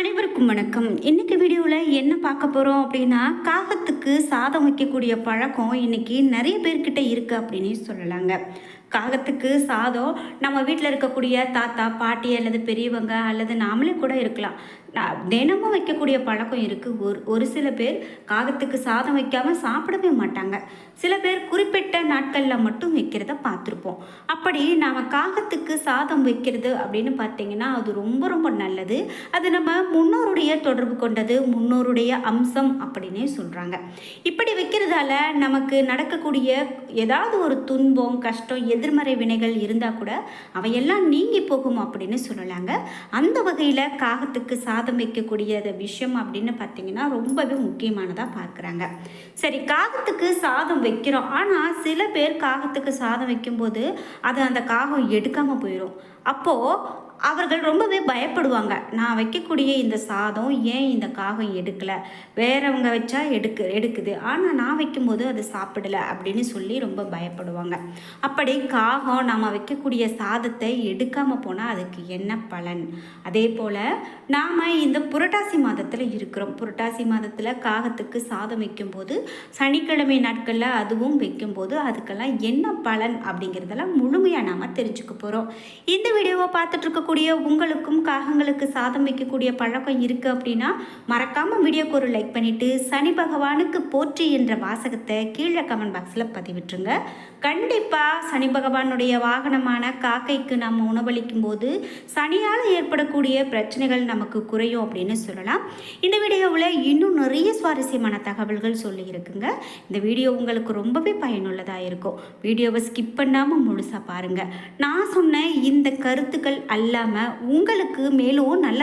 அனைவருக்கும் வணக்கம். இன்றைக்கி வீடியோவில் என்ன பார்க்க போகிறோம் அப்படின்னா காகத்துக்கு சாதம் வைக்கக்கூடிய பழக்கம் இன்றைக்கி நிறைய பேர்கிட்ட இருக்குது அப்படின்னு சொல்லலாங்க. காகத்துக்கு சாதம் நம்ம வீட்டில் இருக்கக்கூடிய தாத்தா பாட்டி அல்லது பெரியவங்க அல்லது நாமளே கூட இருக்கலாம். நான் தினமும் வைக்கக்கூடிய பழக்கம் இருக்குது ஒரு ஒரு சில பேர் காகத்துக்கு சாதம் வைக்காமல் சாப்பிடவே மாட்டாங்க. சில பேர் குறிப்பிட்ட நாட்களில் மட்டும் வைக்கிறத பார்த்துருப்போம். அப்படி நாம் காகத்துக்கு சாதம் வைக்கிறது அப்படின்னு பார்த்தீங்கன்னா அது ரொம்ப ரொம்ப நல்லது. அது நம்ம முன்னோருடைய தொடர்பு கொண்டது முன்னோருடைய அம்சம் அப்படின்னே சொல்கிறாங்க இப்படி வைக்கிறதால நமக்கு நடக்கக்கூடிய ஏதாவது ஒரு துன்பம் கஷ்டம் எதிர்மறை வினைகள் இருந்தால் கூட அவையெல்லாம் நீங்கி போகும் அப்படின்னு சொல்லலாங்க. அந்த வகையில் காகத்துக்கு சாதம் வைக்கக்கூடிய விஷயம் அப்படின்னு பார்த்தீங்கன்னா ரொம்பவே முக்கியமானதாக பார்க்குறாங்க. சரி காகத்துக்கு சாதம் வைக்கிறோம். ஆனால் சில பேர் காகத்துக்கு சாதம் வைக்கும்போது அதை அந்த காகம் எடுக்காமல் போயிடும் அப்போது அவர்கள் ரொம்பவே பயப்படுவாங்க. நான் வைக்கக்கூடிய இந்த சாதம் ஏன் இந்த காகம் எடுக்கலை? வேறவங்க வச்சா எடுக்கு எடுக்குது. ஆனால் நான் வைக்கும்போது அது சாப்பிடலை அப்படின்னு சொல்லி ரொம்ப பயப்படுவாங்க. அப்படி காகம் நாம் வைக்கக்கூடிய சாதத்தை எடுக்காமல் போனால் அதுக்கு என்ன பலன்? அதே போல் நாம் இந்த புரட்டாசி மாதத்தில் இருக்கிறோம். புரட்டாசி மாதத்தில் காகத்துக்கு சாதம் வைக்கும்போது சனிக்கிழமை நாட்களில் அதுவும் வைக்கும்போது அதுக்கெல்லாம் என்ன பலன் அப்படிங்கிறதெல்லாம் முழுமையாக நாம் தெரிஞ்சுக்க போகிறோம் இந்த வீடியோவை பார்த்துட்ருக்க இருக்கக்கூடிய உங்களுக்கும் காகங்களுக்கு சாதம் வைக்கக்கூடிய பழக்கம் இருக்குது அப்படின்னா மறக்காமல் வீடியோக்கு ஒரு லைக் பண்ணிவிட்டு சனி பகவானுக்கு போற்றி என்ற வாசகத்தை கீழே கமெண்ட் பாக்ஸில் பதிவிட்டுருங்க. கண்டிப்பாக சனி பகவானுடைய வாகனமான காக்கைக்கு நம்ம உணவளிக்கும் போது சனியால் ஏற்படக்கூடிய பிரச்சனைகள் நமக்கு குறையும் அப்படின்னு சொல்லலாம். இந்த வீடியோவில் இன்னும் நிறைய சுவாரஸ்யமான தகவல்கள் சொல்லி இருக்குங்க. இந்த வீடியோ உங்களுக்கு ரொம்பவே பயனுள்ளதாக இருக்கும். வீடியோவை ஸ்கிப் பண்ணாமல் முழுசாக பாருங்கள் நான் சொன்ன இந்த கருத்துக்கள் அல்ல இல்லாமல் உங்களுக்கு மேலும் நல்ல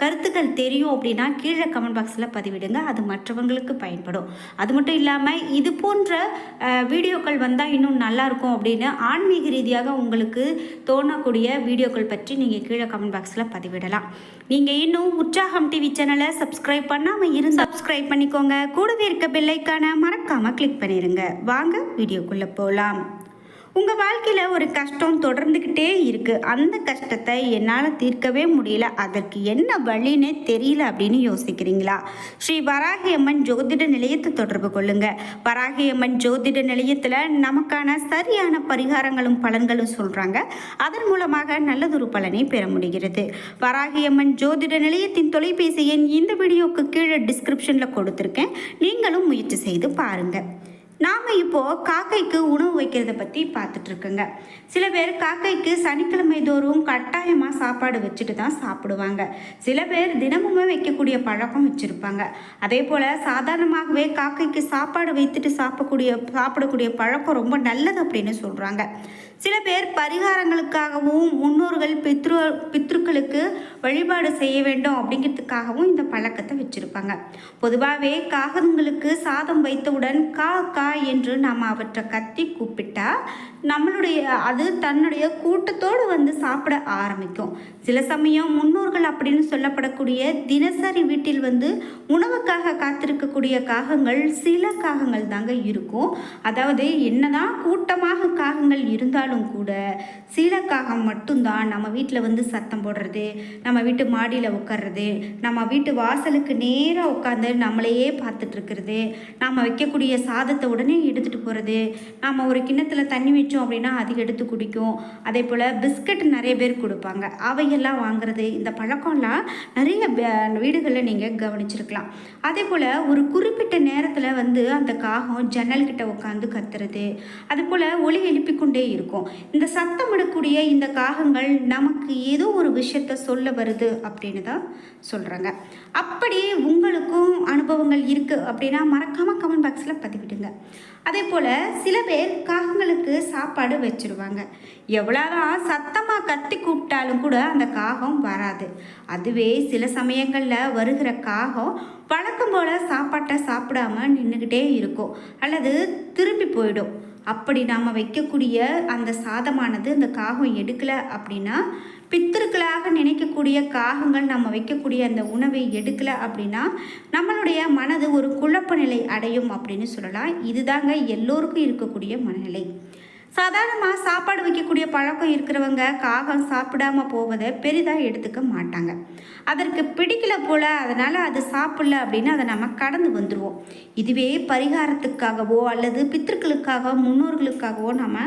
கருத்துக்கள் தெரியும் அப்படின்னா கீழே கமெண்ட் பாக்ஸில் பதிவிடுங்க. அது மற்றவங்களுக்கு பயன்படும். அது மட்டும் இல்லாமல் இது போன்ற வீடியோக்கள் வந்தால் இன்னும் நல்லாயிருக்கும் அப்படின்னு ஆன்மீக ரீதியாக உங்களுக்கு தோணக்கூடிய வீடியோக்கள் பற்றி நீங்கள் கீழே கமெண்ட் பாக்ஸில் பதிவிடலாம். நீங்கள் இன்னும் உற்சாகம் டிவி சேனலை சப்ஸ்கிரைப் பண்ணாமல் இருந்து சப்ஸ்கிரைப் பண்ணிக்கோங்க. கூடவே இருக்க பெல்லைக்கான மறக்காமல் கிளிக் பண்ணிடுங்க வாங்க வீடியோக்குள்ளே போகலாம் உங்கள் வாழ்க்கையில் ஒரு கஷ்டம் தொடர்ந்துக்கிட்டே இருக்குது அந்த கஷ்டத்தை என்னால் தீர்க்கவே முடியல. அதற்கு என்ன வழின்னே தெரியல அப்படின்னு யோசிக்கிறீங்களா? ஸ்ரீ வராகியம்மன் ஜோதிட நிலையத்தை தொடர்பு கொள்ளுங்க. வராகியம்மன் ஜோதிட நிலையத்தில் நமக்கான சரியான பரிகாரங்களும் பலன்களும் சொல்கிறாங்க அதன் மூலமாக நல்லதொரு பலனை பெற முடிகிறது. வராகியம்மன் ஜோதிட நிலையத்தின் தொலைபேசி எண் இந்த வீடியோக்கு கீழே டிஸ்கிரிப்ஷனில் கொடுத்துருக்கேன். நீங்களும் முயற்சி செய்து பாருங்கள் நாம் இப்போது காக்கைக்கு உணவு வைக்கிறத பற்றி பார்த்துட்டு இருக்கோங்க. சில பேர் காக்கைக்கு சனிக்கிழமை தோறும் கட்டாயமாக சாப்பாடு வச்சுட்டு தான் சாப்பிடுவாங்க. சில பேர் தினமுமே வைக்கக்கூடிய பழக்கம் வச்சுருப்பாங்க. அதே போல் சாதாரணமாகவே காக்கைக்கு சாப்பாடு வைத்துட்டு சாப்பிடக்கூடிய சாப்பிடக்கூடிய பழக்கம் ரொம்ப நல்லது அப்படின்னு சொல்கிறாங்க சில பேர் பரிகாரங்களுக்காகவும் முன்னோர்கள் பித்ரு பித்ருக்களுக்கு வழிபாடு செய்ய வேண்டும் அப்படிங்கிறதுக்காகவும் இந்த பழக்கத்தை வச்சுருப்பாங்க. பொதுவாகவே காகங்களுக்கு சாதம் வைத்தவுடன் கா கா என்று நாம் அவற்றை கத்தி கூப்பிட்டா நம்மளுடைய அது தன்னுடைய கூட்டத்தோடு வந்து சாப்பிட ஆரம்பிக்கும். சில சமயம் முன்னோர்கள் அப்படின்னு சொல்லப்படக்கூடிய தினசரி வீட்டில் வந்து உணவுக்காக காத்திருக்கக்கூடிய காகங்கள் சில காகங்கள் தாங்க இருக்கும். அதாவது என்னதான் கூட்டமாக காகங்கள் இருந்தாலும் கூட சில காகம் மட்டும்தான் நம்ம வீட்டில் வந்து சத்தம் போடுறது நம்ம வீட்டு மாடியில் உட்கார்றது நம்ம வீட்டு வாசலுக்கு நேராக உட்காந்து நம்மளையே பார்த்துட்டு இருக்கிறது நாம் வைக்கக்கூடிய சாதத்தை உடனே எடுத்துகிட்டு போகிறது நாம் ஒரு கிண்ணத்தில் தண்ணி வச்சோம் அப்படின்னா அது எடுத்து குடிக்கும். அதே போல் பிஸ்கட் நிறைய பேர் கொடுப்பாங்க. அவையெல்லாம் வாங்குறது இந்த பழக்கம்லாம் நிறைய வீடுகளில் நீங்கள் கவனிச்சிருக்கலாம். அதே போல் ஒரு குறிப்பிட்ட நேரத்தில் வந்து அந்த காகம் ஜன்னல் கிட்ட உட்காந்து கத்துறது அது போல் ஒளி எழுப்பிக்கொண்டே இருக்கும். இந்த சத்தமிடக்கூடிய இந்த காகங்கள் நமக்கு ஏதோ ஒரு விஷயத்த சொல்ல வருது அப்படின்னு தான் சொல்கிறாங்க அப்படி உங்களுக்கும் அனுபவங்கள் இருக்குது அப்படின்னா மறக்காமல் கமெண்ட் பாக்ஸில் பதிவிடுங்க. அதே போல் சில பேர் காகங்களுக்கு சாப்பாடு வச்சுருவாங்க. எவ்வளோதான் சத்தமாக கத்தி கூப்பிட்டாலும் கூட அந்த காகம் வராது. அதுவே சில சமயங்களில் வருகிற காகம் வழக்கம் போல் சாப்பாட்டை சாப்பிடாம நின்றுக்கிட்டே இருக்கும் அல்லது திரும்பி போயிடும் அப்படி நாம் வைக்கக்கூடிய அந்த சாதமானது அந்த காகம் எடுக்கலை அப்படின்னா பித்திருக்களாக நினைக்கக்கூடிய காகங்கள் நம்ம வைக்கக்கூடிய அந்த உணவை எடுக்கலை அப்படின்னா நம்மளுடைய மனது ஒரு குழப்ப நிலை அடையும் அப்படின்னு சொல்லலாம். இதுதாங்க எல்லோருக்கும் இருக்கக்கூடிய மனநிலை. சாதாரணமாக சாப்பாடு வைக்கக்கூடிய பழக்கம் இருக்கிறவங்க காகம் சாப்பிடாம போவதை பெரிதாக எடுத்துக்க மாட்டாங்க. அதற்கு பிடிக்கல போல் அதனால் அது சாப்பிடல அப்படின்னு அதை நம்ம கடந்து வந்துடுவோம் இதுவே பரிகாரத்துக்காகவோ அல்லது பித்திருக்களுக்காக முன்னோர்களுக்காகவோ நம்ம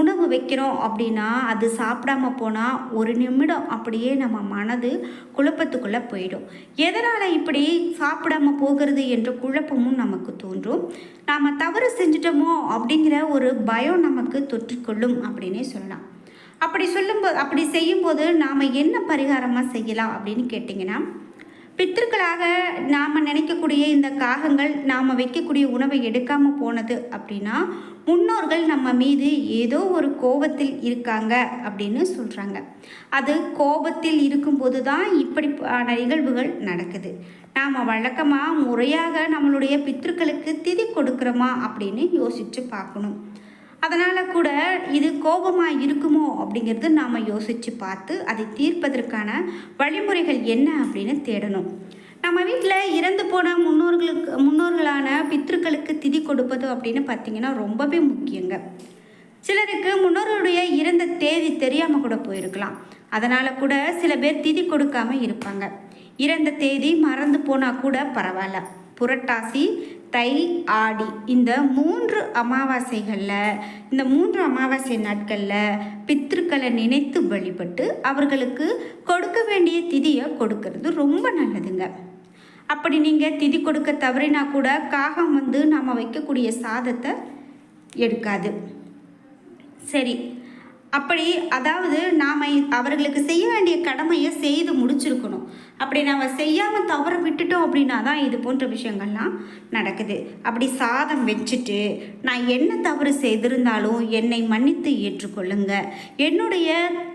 உணவு வைக்கிறோம் அப்படின்னா அது சாப்பிடாம போனால் ஒரு நிமிடம் அப்படியே நம்ம மனது குழப்பத்துக்குள்ளே போயிடும். எதனால் இப்படி சாப்பிடாம போகிறது என்ற குழப்பமும் நமக்கு தோன்றும். நாம் தவறு செஞ்சிட்டோமோ அப்படிங்கிற ஒரு பயம் நமக்கு தொற்றிக்கொள்ளும் அப்படின்னே சொல்லலாம். அப்படி சொல்லும்போது அப்படி செய்யும்போது நாம் என்ன பரிகாரமாக செய்யலாம் அப்படின்னு கேட்டிங்கன்னா பித்திருக்களாக நாம் நினைக்கக்கூடிய இந்த காகங்கள் நாம் வைக்கக்கூடிய உணவை எடுக்காமல் போனது அப்படின்னா முன்னோர்கள் நம்ம மீது ஏதோ ஒரு கோபத்தில் இருக்காங்க அப்படின்னு சொல்கிறாங்க அது கோபத்தில் இருக்கும்போது தான் இப்படியான நிகழ்வுகள் நடக்குது. நாம் வழக்கமாக முறையாக நம்மளுடைய பித்திருக்களுக்கு திதி கொடுக்குறோமா அப்படின்னு யோசித்து பார்க்கணும். அதனால் கூட இது கோபமாக இருக்குமோ அப்படிங்கிறது நாம் யோசித்து பார்த்து அதை தீர்ப்பதற்கான வழிமுறைகள் என்ன அப்படின்னு தேடணும். நம்ம வீட்டில் இறந்து போன முன்னோர்களுக்கு முன்னோர்களான பித்ருக்களுக்கு திதி கொடுப்பது அப்படின்னு பார்த்திங்கன்னா ரொம்பவே முக்கியங்க. சிலருக்கு முன்னோருடைய இறந்த தேதி தெரியாமல் கூட போயிருக்கலாம். அதனால் கூட சில பேர் திதி கொடுக்காம இருப்பாங்க. இறந்த தேதி மறந்து போனால் கூட பரவாயில்ல. புரட்டாசி தை ஆடி. இந்த மூன்று அமாவாசைகளில் இந்த மூன்று அமாவாசை நாட்களில் பித்திருக்களை நினைத்து வழிபட்டு அவர்களுக்கு கொடுக்க வேண்டிய திதியை கொடுக்கறது. ரொம்ப நல்லதுங்க. அப்படி நீங்கள் திதி கொடுக்க தவறினா கூட காகம் வந்து நாம் வைக்கக்கூடிய சாதத்தை எடுக்காது. சரி அப்படி அதாவது நாம் அவர்களுக்கு செய்ய வேண்டிய கடமையை செய்து முடிச்சிருக்கணும். அப்படி நாம் செய்யாமல் தவற விட்டுட்டோம் அப்படின்னா தான் இது போன்ற விஷயங்கள்லாம் நடக்குது. அப்படி சாதம் வச்சுட்டு நான் என்ன தவறு செய்திருந்தாலும் என்னை மன்னித்து ஏற்றுக்கொள்ளுங்க. என்னுடைய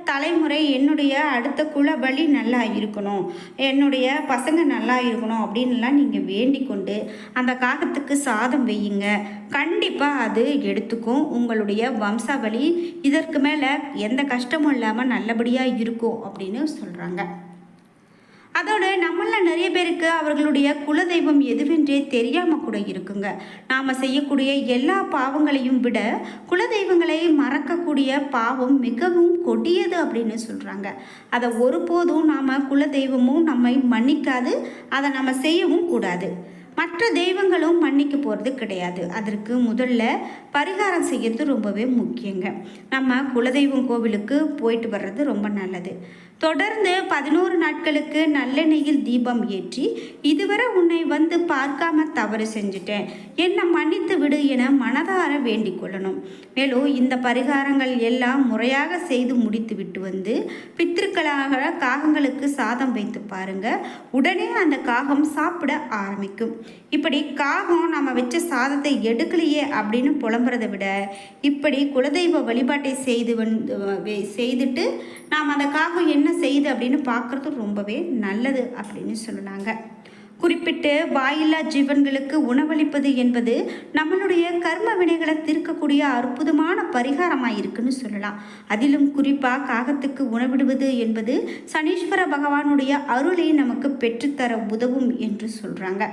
தலைமுறை என்னுடைய அடுத்த குல வழி நல்லா இருக்கணும். என்னுடைய பசங்க நல்லா இருக்கணும் அப்படின்லாம் நீங்கள் வேண்டிக் கொண்டு அந்த காகத்துக்கு சாதம் வையுங்க. கண்டிப்பாக அது எடுத்துக்கும். உங்களுடைய வம்சாவளி இதற்கு மேலே எந்த கஷ்டமும் இல்லாமல் நல்லபடியாக இருக்கும் அப்படின்னு சொல்கிறாங்க அதோட நம்மள நிறைய பேருக்கு அவர்களுடைய குலதெய்வம் எதுவென்றே தெரியாமல் கூட இருக்குங்க. நாம் செய்யக்கூடிய எல்லா பாவங்களையும் விட குலதெய்வங்களை மறக்கக்கூடிய பாவம் மிகவும் கொடியது அப்படின்னு சொல்கிறாங்க அதை ஒருபோதும் நாம் குலதெய்வமும் நம்மை மன்னிக்காது அதை நம்ம செய்யவும் கூடாது. மற்ற தெய்வங்களும் மன்னிக்க போகிறது கிடையாது. அதற்கு முதல்ல பரிகாரம் செய்கிறது ரொம்பவே முக்கியங்க. நம்ம குலதெய்வம் கோவிலுக்கு போயிட்டு வர்றது ரொம்ப நல்லது. தொடர்ந்து பதினோரு நாட்களுக்கு நல்லெண்ணெயில் தீபம் ஏற்றி இதுவரை உன்னை வந்து பார்க்காம தவறு செஞ்சுட்டேன். என்னை மன்னித்து விடு என மனதார வேண்டிக் கொள்ளணும். மேலும் இந்த பரிகாரங்கள் எல்லாம் முறையாக செய்து முடித்து விட்டு வந்து பித்திருக்களாக காகங்களுக்கு சாதம் வைத்து பாருங்க. உடனே அந்த காகம் சாப்பிட ஆரம்பிக்கும். இப்படி காகம் நம்ம வச்ச சாதத்தை எடுக்கலையே அப்படின்னு புலம்புறதை விட இப்படி குலதெய்வ வழிபாட்டை செய்து வந்து செய்துட்டு நாம் அந்த காகம் என்ன செய்யுது அப்படின்னு பார்க்குறது ரொம்பவே நல்லது அப்படின்னு சொல்லலாங்க குறிப்பிட்டு வாயில்லா ஜீவன்களுக்கு உணவளிப்பது என்பது நம்மளுடைய கர்ம வினைகளை தீர்க்கக்கூடிய அற்புதமான பரிகாரமாக இருக்குன்னு சொல்லலாம். அதிலும் குறிப்பாக காகத்துக்கு உணவிடுவது என்பது சனீஸ்வர பகவானுடைய அருளை நமக்கு பெற்றுத்தர உதவும் என்று சொல்கிறாங்க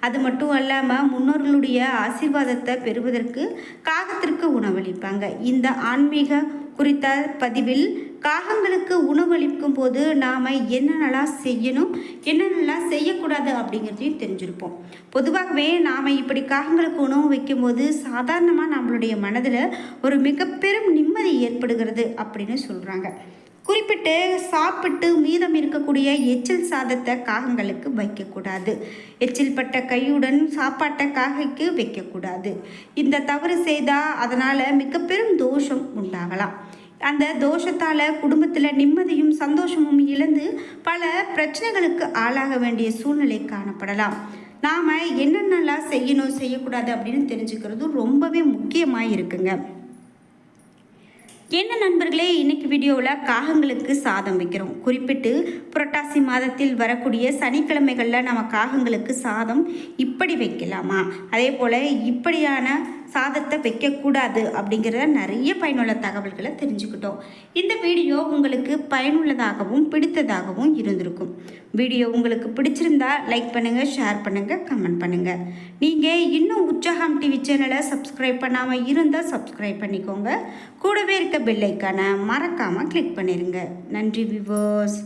அது மட்டும் அல்லாமல் முன்னோர்களுடைய ஆசீர்வாதத்தை பெறுவதற்கு காகத்திற்கு உணவளிப்பாங்க. இந்த ஆன்மீக குறித்த பதிவில் காகங்களுக்கு உணவளிக்கும் போது நாம் என்னென்னலாம் செய்யணும் என்னென்னலாம் செய்யக்கூடாது அப்படிங்கிறதையும் தெரிஞ்சிருப்போம். பொதுவாகவே நாம் இப்படி காகங்களுக்கு உணவு வைக்கும்போது சாதாரணமாக நம்மளுடைய மனதில் ஒரு மிக பெரும் நிம்மதி ஏற்படுகிறது அப்படின்னு சொல்கிறாங்க குறிப்பிட்டு சாப்பிட்டு மீதம் இருக்கக்கூடிய எச்சில் சாதத்தை காகங்களுக்கு வைக்கக்கூடாது. எச்சில் பட்ட கையுடன் சாப்பாட்டை காகைக்கு வைக்கக்கூடாது. இந்த தவறு செய்தால் அதனால் மிக பெரும் தோஷம் உண்டாகலாம். அந்த தோஷத்தால் குடும்பத்தில் நிம்மதியும் சந்தோஷமும் இழந்து பல பிரச்சனைகளுக்கு ஆளாக வேண்டிய சூழ்நிலை காணப்படலாம். நாம் என்னென்னலாம் செய்யணும் செய்யக்கூடாது அப்படின்னு தெரிஞ்சுக்கிறது ரொம்பவே முக்கியமாக இருக்குங்க என்ன நண்பர்களே இன்னைக்கு வீடியோவில் காகங்களுக்கு சாதம் வைக்கிறோம். குறிப்பிட்டு புரட்டாசி மாதத்தில் வரக்கூடிய சனிக்கிழமைகளில் நம்ம காகங்களுக்கு சாதம் இப்படி வைக்கலாமா? அதே போல் இப்படியான சாதத்தை வைக்கக்கூடாது அப்படிங்கிற நிறைய பயனுள்ள தகவல்களை தெரிஞ்சுக்கிட்டோம். இந்த வீடியோ உங்களுக்கு பயனுள்ளதாகவும் பிடித்ததாகவும் இருந்திருக்கும். வீடியோ உங்களுக்கு பிடிச்சிருந்தா லைக் பண்ணுங்கள் ஷேர் பண்ணுங்கள் கமெண்ட் பண்ணுங்கள் நீங்கள் இன்னும் உற்சாகம் டிவி சேனலை சப்ஸ்கிரைப் பண்ணாமல் இருந்தால் சப்ஸ்கிரைப் பண்ணிக்கோங்க. கூடவே இருக்க பெல்லைக்கான மறக்காமல் கிளிக் பண்ணிடுங்க நன்றி விவர்ஸ்